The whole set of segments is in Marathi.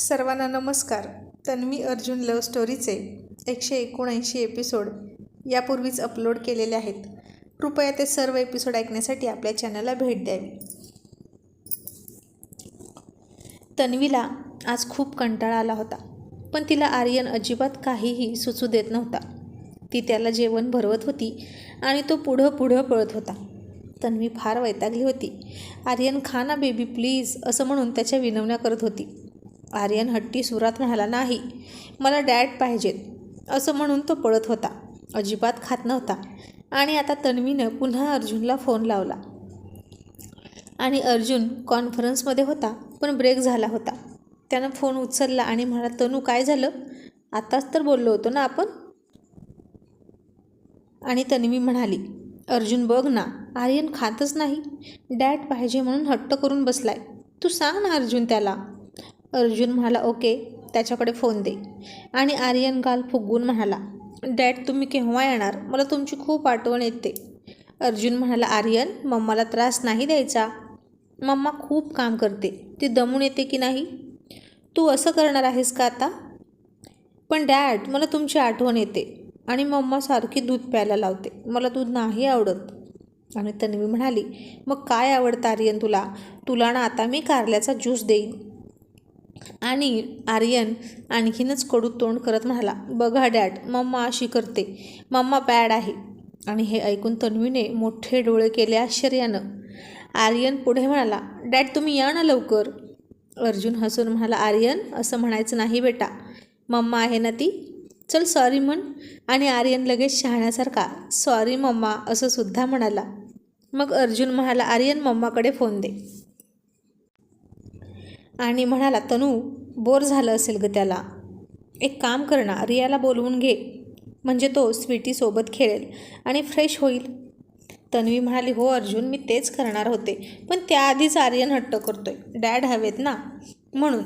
सर्वांना नमस्कार. तन्वी अर्जुन लव्ह स्टोरीचे एकशे एकोणऐंशी एपिसोड यापूर्वीच अपलोड केलेले आहेत. कृपया ते सर्व एपिसोड ऐकण्यासाठी आपल्या चॅनलला भेट द्यावी. तन्वीला आज खूप कंटाळा आला होता पण तिला आर्यन अजिबात काहीही सुचू देत नव्हता. ती त्याला जेवण भरवत होती आणि तो पुढं पुढं पळत होता. तन्वी फार वैतागली होती. आर्यन खा ना बेबी प्लीज असं म्हणून त्याच्या विनवण्या करत होती. आर्यन हट्टी सुरात म्हणाला नाही मला डॅड पाहिजेत. असं म्हणून तो पळत होता. अजिबात खात नव्हता. आणि आता तन्वीनं पुन्हा अर्जुनला फोन लावला. आणि अर्जुन कॉन्फरन्समध्ये होता पण ब्रेक झाला होता. त्यानं फोन उचलला आणि म्हणाला तनू काय झालं? आताच तर बोललो होतो ना आपण? आणि तन्वी म्हणाली अर्जुन बघ ना आर्यन खातच नाही. डॅड पाहिजे म्हणून हट्ट करून बसलाय. तू सांग ना अर्जुन त्याला. अर्जुन म्हणाला ओके त्याच्याकडे फोन दे. आणि आर्यन गाल फुगून म्हणाला डॅड तुम्ही केव्हा येणार? मला तुमची खूप आठवण येते. अर्जुन म्हणाला आर्यन मम्माला त्रास नाही द्यायचा? मम्मा खूप काम करते. ती दमून येते की नाही? तू असं करणार आहेस का आता? पण डॅड मला तुमची आठवण येते आणि मम्मा सारखी दूध प्यायला लावते. मला दूध नाही आवडत. आणि तन्वी म्हणाली मग काय आवडतं आर्यन तुला? तुला ना आता मी कारल्याचा ज्यूस देईन. आणि आर्यन आणखीनच कडू तोंड करत म्हणाला बघा डॅड मम्मा अशी करते. मम्मा बॅड आहे. आणि हे ऐकून तन्वीने मोठे डोळे केले आश्चर्यानं. आर्यन पुढे म्हणाला डॅड तुम्ही या ना लवकर. अर्जुन हसून म्हणाला आर्यन असं म्हणायचं नाही बेटा. मम्मा आहे ना ती? चल सॉरी म्हण. आणि आर्यन लगेच शहाण्यासारखा सॉरी मम्मा असं सुद्धा म्हणाला. मग अर्जुन म्हणाला आर्यन मम्माकडे फोन दे. आणि म्हणाला तनू बोर झालं असेल ग त्याला. एक काम कर ना रियाला बोलवून घे. म्हणजे तो स्वीटीसोबत खेळेल आणि फ्रेश होईल. तन्वी म्हणाली हो अर्जुन मी तेच करणार होते. पण त्याआधीच आर्यन हट्ट करतोय. डॅड हवेत ना? म्हणून.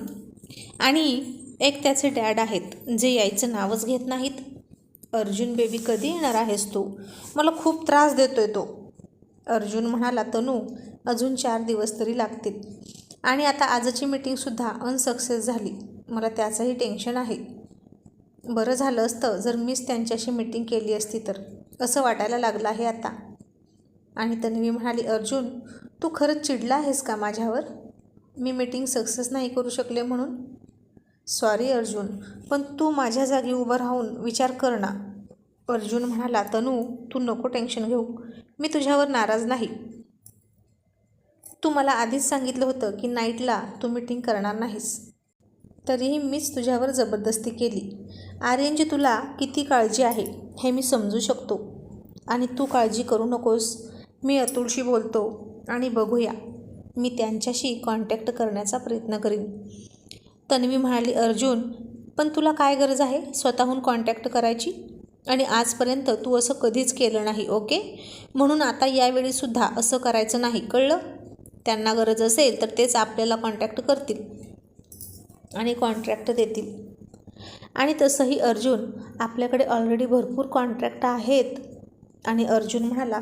आणि एक त्याचे डॅड आहेत जे यायचं नावच घेत नाहीत. अर्जुन बेबी कधी येणार आहेस तू? मला खूप त्रास देतोय तो. अर्जुन म्हणाला तनू अजून चार दिवस तरी लागतील. आणि आता आजची मीटिंगसुद्धा अनसक्सेस झाली. मला त्याचंही टेन्शन आहे. बरं झालं असतं जर मीच त्यांच्याशी मीटिंग केली असती तर. असं वाटायला लागलं आहे आता. आणि तन्वी म्हणाली अर्जुन तू खरंच चिडला आहेस का माझ्यावर? मी मीटिंग सक्सेस नाही करू शकले म्हणून. सॉरी अर्जुन पण तू माझ्या जागी उभं राहून विचार कर ना. अर्जुन म्हणाला तनू तू नको टेन्शन घेऊ. मी तुझ्यावर नाराज नाही. तू मला आधीच सांगितलं होतं की नाईटला तू मीटिंग करणार नाहीस. तरीही मीच तुझ्यावर जबरदस्ती केली. आर्यनची तुला किती काळजी आहे हे मी समजू शकतो. आणि तू काळजी करू नकोस. मी अतुलशी बोलतो आणि बघूया. मी त्यांच्याशी कॉन्टॅक्ट करण्याचा प्रयत्न करीन. तन्वी म्हणाली अर्जुन पण तुला काय गरज आहे स्वतःहून कॉन्टॅक्ट करायची? आणि आजपर्यंत तू असं कधीच केलं नाही ओके? म्हणून आता यावेळीसुद्धा असं करायचं नाही कळलं? त्यांना गरज असेल तर तेच आपल्याला कॉन्टॅक्ट करतील. आणि कॉन्ट्रॅक्ट देतील. आणि तसंही अर्जुन आपल्याकडे ऑलरेडी भरपूर कॉन्ट्रॅक्ट आहेत. आणि अर्जुन म्हणाला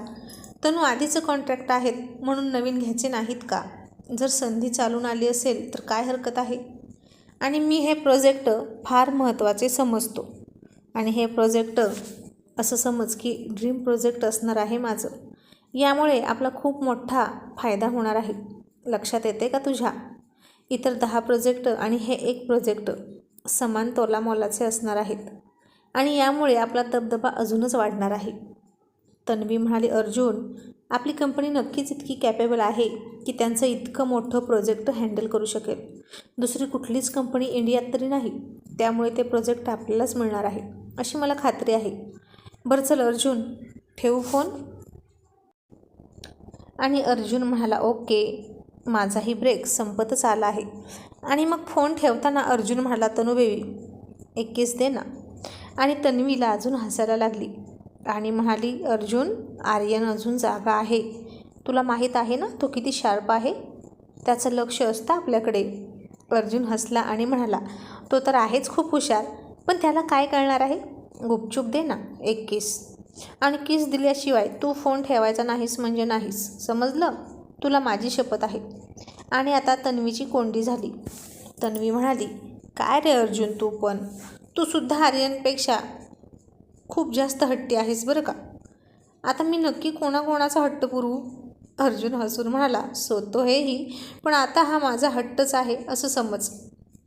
तनू आधीचं कॉन्ट्रॅक्ट आहेत म्हणून नवीन घ्यायचे नाहीत का? जर संधी चालून आली असेल तर काय हरकत आहे? आणि मी हे प्रोजेक्ट फार महत्त्वाचे समजतो. आणि हे प्रोजेक्ट असं समज की ड्रीम प्रोजेक्ट असणार आहे माझं. यामुळे आपला खूप मोठा फायदा होणार आहे. लक्षात येते का तुझ्या? इतर दहा प्रोजेक्ट आणि हे एक प्रोजेक्ट समान तोलामोलाचे असणार आहेत आणि यामुळे आपला दबदबा अजूनच वाढणार आहे. तन्वी म्हणाली अर्जुन आपली कंपनी नक्कीच इतकी कॅपेबल आहे की त्यांचं इतकं मोठं प्रोजेक्ट हँडल करू शकेल. दुसरी कुठलीच कंपनी इंडियात तरी नाही. त्यामुळे ते प्रोजेक्ट आपल्यालाच मिळणार आहे अशी मला खात्री आहे. बरं चल अर्जुन ठेवू फोन? आणि अर्जुन म्हणाला ओके माझाही ब्रेक संपतच आला आहे. आणि मग फोन ठेवताना अर्जुन म्हणाला तनु बेबी एक केस दे ना. आणि तन्वीला अजून हसायला लागली आणि म्हणाली अर्जुन आर्यन अजून जागा आहे. तुला माहीत आहे ना तो किती शार्प आहे? त्याचं लक्ष असतं आपल्याकडे. अर्जुन हसला आणि म्हणाला तो तर आहेच खूप हुशार पण त्याला काय कळणार आहे? गुपचूप दे ना एक केस आणि किस दिल्याशिवाय तू फोन ठेवायचा नाहीस म्हणजे नाहीस. समजलं? तुला माझी शपथ आहे. आणि आता तन्वीची कोंडी झाली. तन्वी म्हणाली काय रे अर्जुन तू पण? तू सुद्धा आर्यनपेक्षा खूप जास्त हट्टी आहेस बरं का? आता मी नक्की कोणाकोणाचा हट्ट पुरवू अर्जुन हसून म्हणाला सोतो हेही पण आता हा माझा हट्टच आहे असं समज.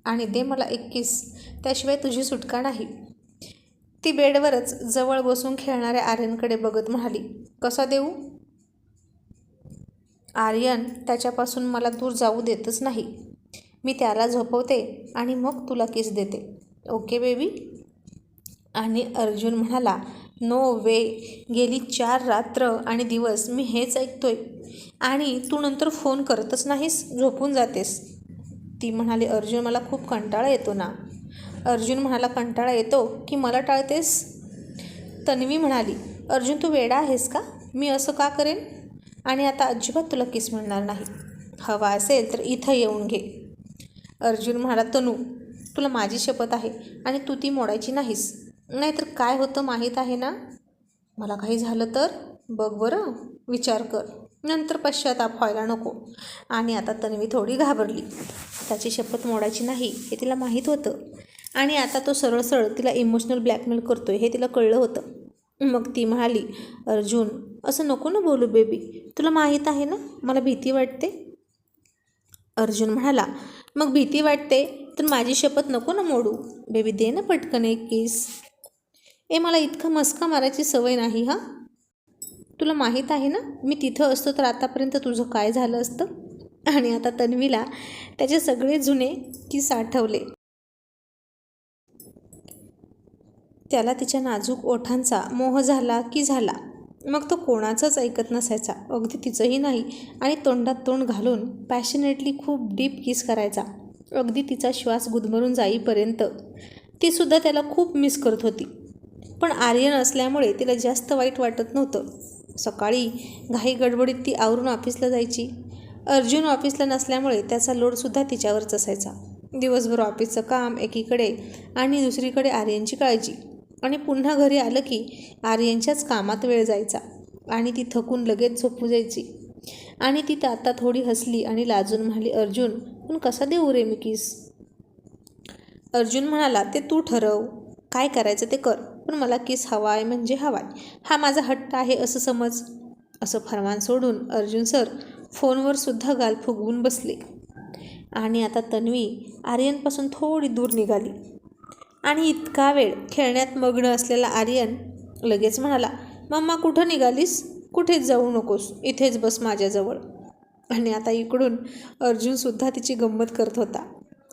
आणि दे मला एक किस. त्याशिवाय तुझी सुटका नाही. ती बेडवरच जवळ बसून खेळणाऱ्या आर्यनकडे बघत म्हणाली कसा देऊ? आर्यन त्याच्यापासून मला दूर जाऊ देतच नाही. मी त्याला झोपवते आणि मग तुला किस देते. Okay baby? आणि अर्जुन म्हणाला नो वे. गेली चार रात्र आणि दिवस मी हेच ऐकतोय. आणि तू नंतर फोन करतच नाहीस झोपून जातेस. ती म्हणाली अर्जुन मला खूप कंटाळा येतो ना. अर्जुन म्हणाला कंटाळा येतो की मला टाळतेस? तन्वी म्हणाली अर्जुन तू वेडा आहेस का? मी असं का करेन? आणि आता अजिबात तुला किस मिळणार नाही. हवा असेल तर इथं येऊन घे. अर्जुन म्हणाला तनू तुला माझी शपथ आहे आणि तू ती मोडायची नाहीस. नाहीतर काय होतं माहीत आहे ना? मला काही झालं तर? बघ बरं विचार कर. नंतर पश्चाताप व्हायला नको. आणि आता तन्वी थोडी घाबरली. त्याची शपथ मोडायची नाही हे तिला माहीत होतं. आणि आता तो सरळ सरळ तिला इमोशनल ब्लॅकमेल करतोय हे तिला कळलं होतं. मग ती म्हणाली अर्जुन असं नको ना बोलू बेबी तुला माहीत आहे ना मला भीती वाटते. अर्जुन म्हणाला मग भीती वाटते तर माझी शपथ नको ना मोडू. बेबी दे ना पटकन एक किस ए मला इतका मस्का मारायची सवय नाही हां? तुला माहीत आहे ना मी तिथं असतो तर आतापर्यंत तुझं काय झालं असतं? आणि आता तन्वीला त्याचे सगळे जुने किस आठवले. त्याला तिच्या नाजूक ओठांचा मोह झाला की झाला. मग तो कोणाचंच ऐकत नसायचा. अगदी तिचंही नाही आणि तोंडात तोंड घालून पॅशनेटली खूप डीप किस करायचा. अगदी तिचा श्वास गुदमरून जाईपर्यंत तीसुद्धा त्याला खूप मिस करत होती. पण आर्यन असल्यामुळे तिला जास्त वाईट वाटत नव्हतं. सकाळी घाई गडबडीत ती आवरून ऑफिसला जायची. अर्जुन ऑफिसला नसल्यामुळे त्याचा लोडसुद्धा तिच्यावरच असायचा. दिवसभर ऑफिसचं काम एकीकडे आणि दुसरीकडे आर्यनची काळजी. आणि पुन्हा घरी आलं की आर्यनच्याच कामात वेळ जायचा आणि ती थकून लगेच झोपू जायची. आणि ती आता थोडी हसली आणि लाजून म्हणाली अर्जुन पण कसा देऊ रे मी किस? अर्जुन म्हणाला ते तू ठरव. काय करायचं ते कर पण मला किस हवाय म्हणजे हवाय. हा माझा हट्ट आहे असं समज. असं फरमान सोडून अर्जुन सर फोनवर सुद्धा गाल फुगवून बसले. आणि आता तन्वी आर्यनपासून थोडी दूर निघाली. आणि इतका वेळ खेळण्यात मग्न असलेला आर्यन लगेच म्हणाला मम्मा कुठं निघालीस? कुठेच जाऊ नकोस. इथेच बस माझ्याजवळ. आणि आता इकडून अर्जुनसुद्धा तिची गंमत करत होता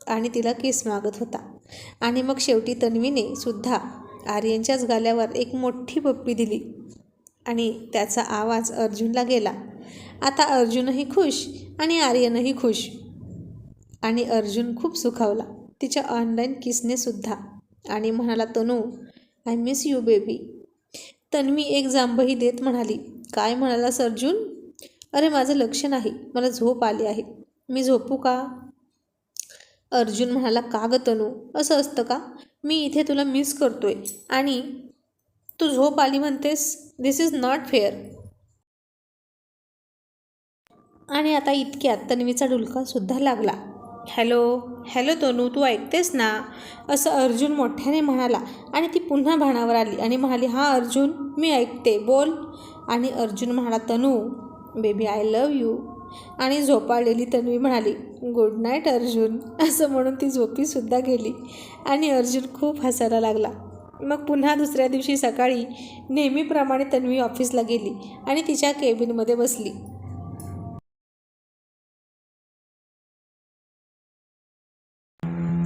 आणि तिला केस मागत होता. आणि मग शेवटी तन्वीने सुद्धा आर्यनच्याच गाल्यावर एक मोठी पप्पी दिली आणि त्याचा आवाज अर्जुनला गेला. आता अर्जुनही खुश आणि आर्यनही खुश. आणि अर्जुन खूप सुखावला. तिच्या ऑनलाईन किसने सुद्धा आणि म्हणाला Tanu I miss you baby Tanvi एक जांभही देत म्हणाली काय म्हणाला सर्जून अरे माझं लक्ष नाही मला झोप आली आहे. मी झोपू का? अर्जुन म्हणाला का ग तनू? असं असतं का? मी इथे तुला मिस करतोय आणि तू झोप आली म्हणतेस? दिस इज नॉट फेअर आणि आता इतक्यात तन्वीचा डुलकासुद्धा लागला. हॅलो हॅलो तनू तू ऐकतेस ना? असं अर्जुन मोठ्याने म्हणाला आणि ती पुन्हा भाणावर आली आणि म्हणाली हां अर्जुन मी ऐकते बोल. आणि अर्जुन म्हणाला Tanu baby I love you आणि झोपाळलेली तन्वी म्हणाली गुड नाईट अर्जुन. असं म्हणून ती झोपीसुद्धा गेली आणि अर्जुन खूप हसायला लागला. मग पुन्हा दुसऱ्या दिवशी सकाळी नेहमीप्रमाणे तन्वी ऑफिसला गेली आणि तिच्या केबिनमध्ये बसली.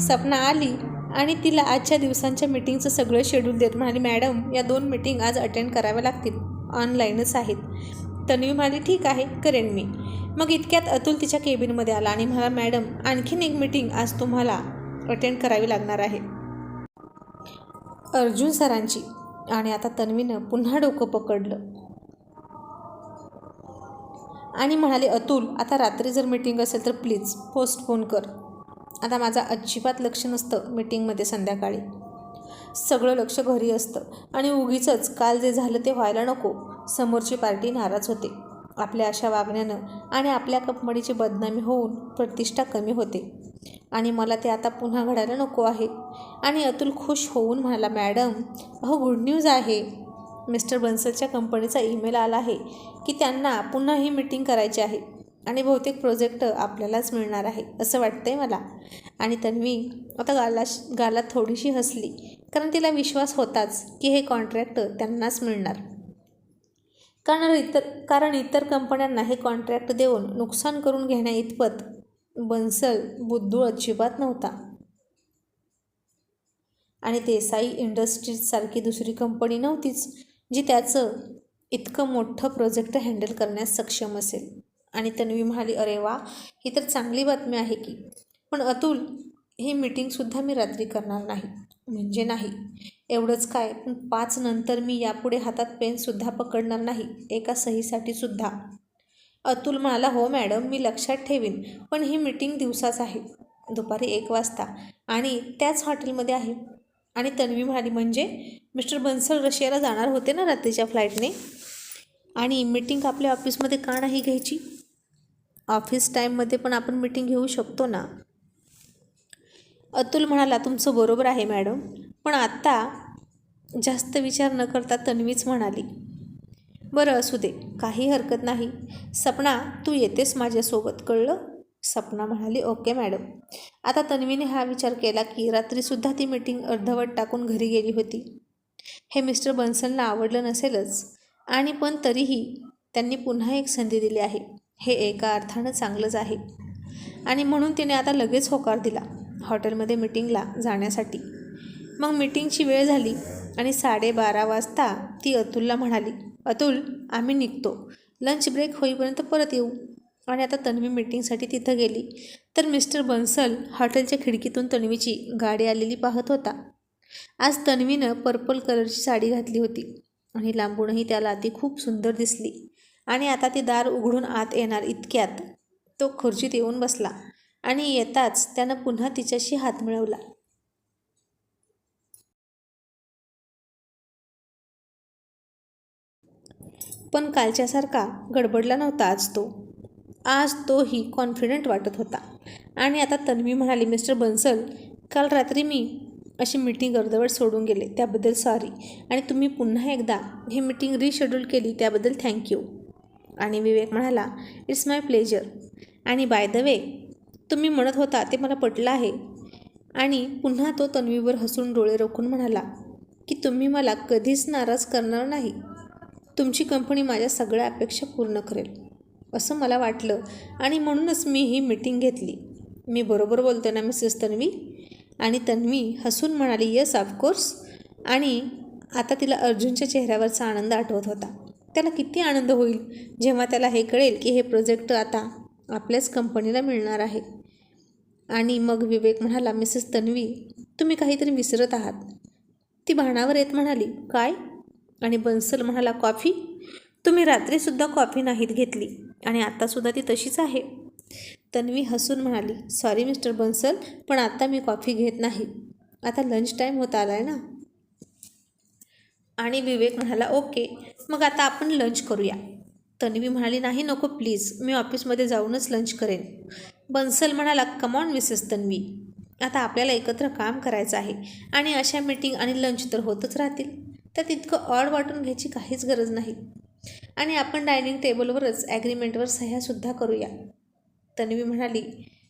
सपना आली आणि तिला आजच्या दिवसांच्या मीटिंगचं सगळं शेड्यूल देत म्हणाली मॅडम या दोन मीटिंग आज अटेंड कराव्या लागतील. ऑनलाईनच आहेत. तन्वी म्हणाली ठीक आहे करेन मी. मग इतक्यात अतुल तिच्या केबिनमध्ये आला आणि म्हणाला मॅडम आणखीन एक मीटिंग आज तुम्हाला अटेंड करावी लागणार आहे. अर्जुन सरांची आणि आता तन्वीनं पुन्हा डोकं पकडलं. आणि म्हणाले अतुल आता रात्री जर मीटिंग असेल तर प्लीज पोस्टपोन कर. आता माझा अजिबात लक्ष नसतं मीटिंगमध्ये संध्याकाळी. सगळं लक्ष घरी असतं. आणि उगीचंच काल जे झालं ते व्हायला नको. समोरची पार्टी नाराज होते. आपल्या अशा वागण्यानं आणि आपल्या कंपनीची बदनामी होऊन प्रतिष्ठा कमी होते. आणि मला ते आता पुन्हा घडायला नको आहे. आणि अतुल खुश होऊन म्हणाला मॅडम अहो गुड न्यूज आहे. मिस्टर बन्सलच्या कंपनीचा ईमेल आला आहे की त्यांना पुन्हा ही मीटिंग करायची आहे. आणि बहुतेक प्रोजेक्ट आपल्यालाच मिळणार आहे असं वाटतंय मला. आणि तन्वी आता गाला गालात थोडीशी हसली कारण तिला विश्वास होताच की हे कॉन्ट्रॅक्ट त्यांनाच मिळणार. कारण इतर कारण इतर कंपन्यांना हे कॉन्ट्रॅक्ट देऊन नुकसान करून घेण्या इतपत बन्सल बुद्धूळ अजिबात नव्हता. आणि देसाई इंडस्ट्रीजसारखी दुसरी कंपनी नव्हतीच जी त्याचं इतकं मोठं प्रोजेक्ट हँडल करण्यास सक्षम असेल. आणि तन्वी म्हणाली अरे वा ही तर चांगली बातमी आहे की. पण अतुल ही मीटिंगसुद्धा मी रात्री करणार नाही. म्हणजे नाही. एवढंच काय? पण पाच नंतर मी यापुढे हातात पेनसुद्धा पकडणार नाही एका सहीसाठी सुद्धा. अतुल म्हणाला हो मॅडम मी लक्षात ठेवीन पण ही मीटिंग दिवसाच आहे दुपारी एक वाजता आणि त्याच हॉटेलमध्ये आहे. आणि तन्वी म्हणाली म्हणजे? मिस्टर बन्सल रशियाला जाणार होते ना रात्रीच्या फ्लाईटने आणि मीटिंग आपल्या ऑफिसमध्ये का नाही घ्यायची? ऑफिस टाईममध्ये पण आपण मीटिंग घेऊ शकतो ना? अतुल म्हणाला तुमचं बरोबर आहे मॅडम पण आत्ता जास्त विचार न करता तन्वीच म्हणाली बरं असू दे काही हरकत नाही. सपना तू येतेस माझ्यासोबत कळलं? सपना म्हणाली ओके मॅडम. आता तन्वीने हा विचार केला की रात्रीसुद्धा ती मीटिंग अर्धवट टाकून घरी गेली होती. हे मिस्टर बन्सनला आवडलं नसेलच आणि पण तरीही त्यांनी पुन्हा एक संधी दिली आहे. हे एका अर्थानं चांगलंच आहे. आणि म्हणून तिने आता लगेच होकार दिला हॉटेलमध्ये मिटिंगला जाण्यासाठी. मग मिटिंगची वेळ झाली आणि साडेबारा वाजता ती अतुलला म्हणाली अतुल आम्ही निघतो. लंच ब्रेक होईपर्यंत परत येऊ. आणि आता तन्वी मिटिंगसाठी तिथं गेली. तर मिस्टर बन्सल हॉटेलच्या खिडकीतून तन्वीची गाडी आलेली पाहत होता. आज तन्वीनं पर्पल कलरची साडी घातली होती आणि लांबूनही त्याला ती खूप सुंदर दिसली. आणि आता ती दार उघडून आत येणार इतक्यात. तो खुर्चीत येऊन बसला आणि येताच त्यानं पुन्हा तिच्याशी हात मिळवला. पण कालच्यासारखा गडबडला नव्हता आज तो. आज तोही कॉन्फिडंट वाटत होता. आणि आता तन्वी म्हणाली मिस्टर बन्सल काल रात्री मी अशी मीटिंग अर्धवट सोडून गेले त्याबद्दल सॉरी आणि तुम्ही पुन्हा एकदा ही मीटिंग रिशेड्यूल केली त्याबद्दल थँक्यू आणि विवेक म्हणाला इट्स माय प्लेजर आणि बाय द वे तुम्ही म्हणत होता ते मला पटलं आहे. आणि पुन्हा तो तन्वीवर हसून डोळे रोखून म्हणाला की तुम्ही मला कधीच नाराज करणार नाही. तुमची कंपनी माझ्या सगळ्या अपेक्षा पूर्ण करेल. असं मला वाटलं आणि म्हणूनच मी ही मीटिंग घेतली. मी बरोबर बोलतो ना मिसेस तन्वी? आणि तन्वी हसून म्हणाली येस ऑफकोर्स आणि आता तिला अर्जुनच्या चेहऱ्यावरचा आनंद आठवत होता. त्याला किती आनंद होईल जेव्हा त्याला हे कळेल की हे प्रोजेक्ट आता आपल्याच कंपनीला मिळणार आहे. आणि मग विवेक म्हणाला मिसेस तन्वी तुम्ही काहीतरी विसरत आहात. ती भाणावर येत म्हणाली काय? आणि बन्सल म्हणाला कॉफी? तुम्ही रात्रीसुद्धा कॉफी नाहीत घेतली आणि आत्तासुद्धा ती तशीच आहे. तन्वी हसून म्हणाली सॉरी मिस्टर बन्सल पण आता मी कॉफी घेत नाही. आता लंच टाईम होत आला आहे ना. आणि विवेक म्हणाला ओके मग आता आपण लंच करूया. तन्वी म्हणाली नाही नको प्लीज मी ऑफिसमध्ये जाऊनच लंच करेन. बन्सल म्हणाला कमॉन मिसेस तन्वी. आता आपल्याला एकत्र काम करायचं आहे आणि अशा मीटिंग आणि लंच तर होतच राहतील. त्यात इतकं ऑड वाटून घ्यायची काहीच गरज नाही. आणि आपण डायनिंग टेबलवरच ॲग्रीमेंटवर सह्यासुद्धा करूया. तन्वी म्हणाली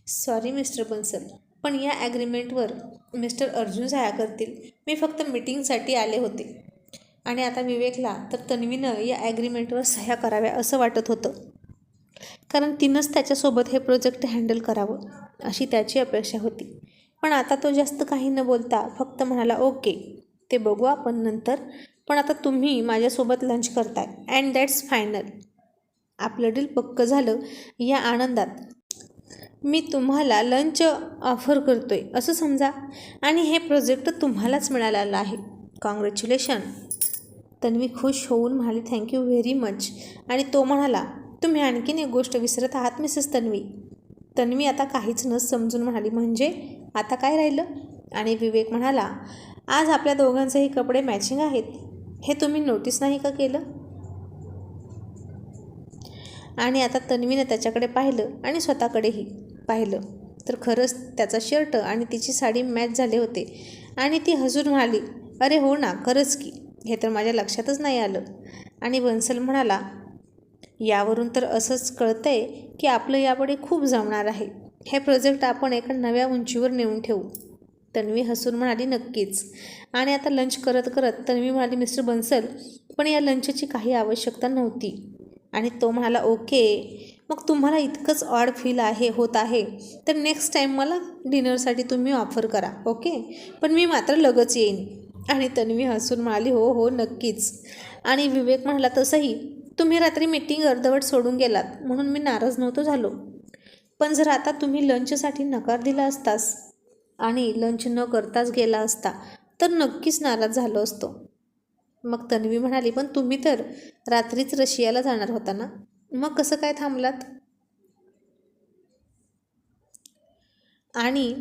सॉरी मिस्टर बन्सल पण या ॲग्रीमेंटवर मिस्टर अर्जुन सह्या करतील. मी फक्त मीटिंगसाठी आले होते. आणि आता विवेकला तर तन्वीनं या ॲग्रीमेंटवर सह्या कराव्या असं वाटत होतं. कारण तिनंच त्याच्यासोबत हे प्रोजेक्ट हँडल करावं अशी त्याची अपेक्षा होती. पण आता तो जास्त काही न बोलता फक्त म्हणाला ओके ते बघू आपण नंतर. पण आता तुम्ही माझ्यासोबत लंच करताय अँड दॅट्स फायनल आपलं डील पक्क झालं या आनंदात. मी तुम्हाला लंच ऑफर करतोय असं समजा. आणि हे प्रोजेक्ट तुम्हालाच मिळालेलं आहे. कॉंग्रॅच्युलेशन तन्वी खुश होऊन म्हणाली थँक्यू व्हेरी मच आणि तो म्हणाला तुम्ही आणखीन एक गोष्ट विसरत आहात मिसेस तन्वी. तन्वी आता काहीच न समजून म्हणाली म्हणजे? आता काय राहिलं? आणि विवेक म्हणाला आज आपल्या दोघांचेही कपडे मॅचिंग आहेत. हे तुम्ही नोटीस नाही का केलं? आणि आता तन्वीनं त्याच्याकडे पाहिलं आणि स्वतःकडेही पाहिलं. तर खरंच त्याचा शर्ट आणि तिची साडी मॅच झाले होते. आणि ती हजूर म्हणाली अरे हो ना खरंच की. हे तर माझ्या लक्षातच नाही आलं. आणि बन्सल म्हणाला यावरून तर असंच कळतंय की आपलं यापुढे खूप जमणार आहे. हे प्रोजेक्ट आपण एका नव्या उंचीवर नेऊन ठेवू. तन्वी हसून म्हणाली नक्कीच. आणि आता लंच करत करत तन्वी म्हणाली मिस्टर बन्सल पण या लंचची काही आवश्यकता नव्हती. आणि तो म्हणाला ओके मग तुम्हाला इतकंच ऑड फील आहे होत आहे. तर नेक्स्ट टाईम मला डिनरसाठी तुम्ही ऑफर करा ओके? पण मी मात्र लगच येईन. आणि तन्वी हसून म्हणाली हो हो नक्कीच. आणि विवेक म्हणाला तसंही तुम्ही रात्री मीटिंग अर्धवट सोडून गेलात म्हणून मी नाराज नव्हतो झालो. पण जर आता तुम्ही लंचसाठी नकार दिला असतास आणि लंच न करताच गेला असता तर नक्कीच नाराज झालो असतो. मग तन्वी म्हणाली पण तुम्ही तर रात्रीच रशियाला जाणार होता ना? मग कसं काय थांबलात? आणि